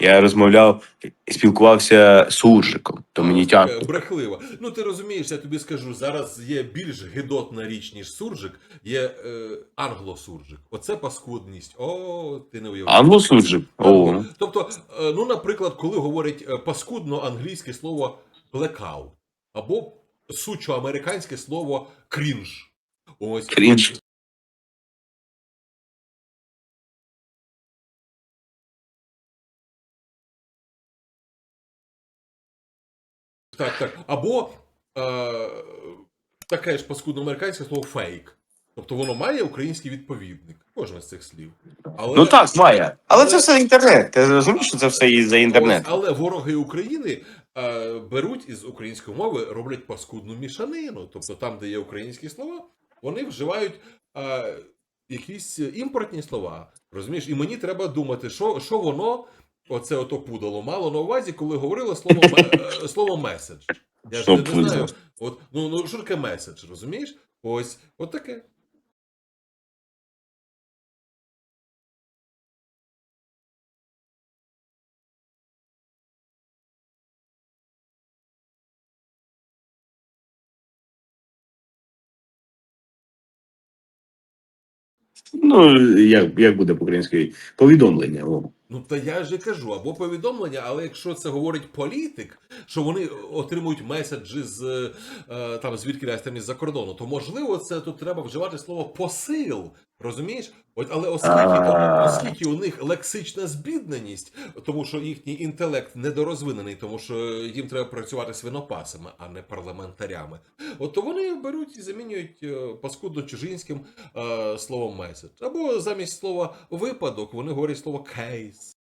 Я розмовляв і спілкувався з суржиком, то мені тяжко. Брехливо. Ну ти розумієш, я тобі скажу, зараз є більш гидотна річ, ніж суржик, є е, англосуржик. Оце паскудність. О, ти не уявляєш. Англосуржик? О, Тобто, е, ну, наприклад, коли говорять е, паскудно англійське слово blackout, або сучо американське слово крінж. Ось крінж. Так, так. Або е, таке ж паскудно американське слово фейк. Тобто воно має український відповідник. Кожне з цих слів. Але, Ну так, має. Але це все інтернет. Ти розумієш, що це все із-за інтернету? Ось, але вороги України е, беруть із української мови, роблять паскудну мішанину. Тобто там, де є українські слова, вони вживають е, якісь імпортні слова. Розумієш? І мені треба думати, що, що воно, оце ото пудало, мало на увазі, коли говорило слово, ме- е, слово меседж. Я ж не, не знаю. От, ну, ну що таке меседж, розумієш? Ось, от таке. Ну, як, як буде по-українськи? Повідомлення. О. Ну та я ж і кажу, або повідомлення, але якщо це говорить політик, що вони отримують меседжі з е, там звідки там із-за кордону, то можливо це тут треба вживати слово посил. Розумієш? От, але оскільки, оскільки у них лексична збідненість, тому що їхній інтелект недорозвинений, тому що їм треба працювати свинопасами, а не парламентарями. От то вони беруть і замінюють е, паскудно чужинським е, словом меседж. Або замість слова випадок вони говорять слово кейс.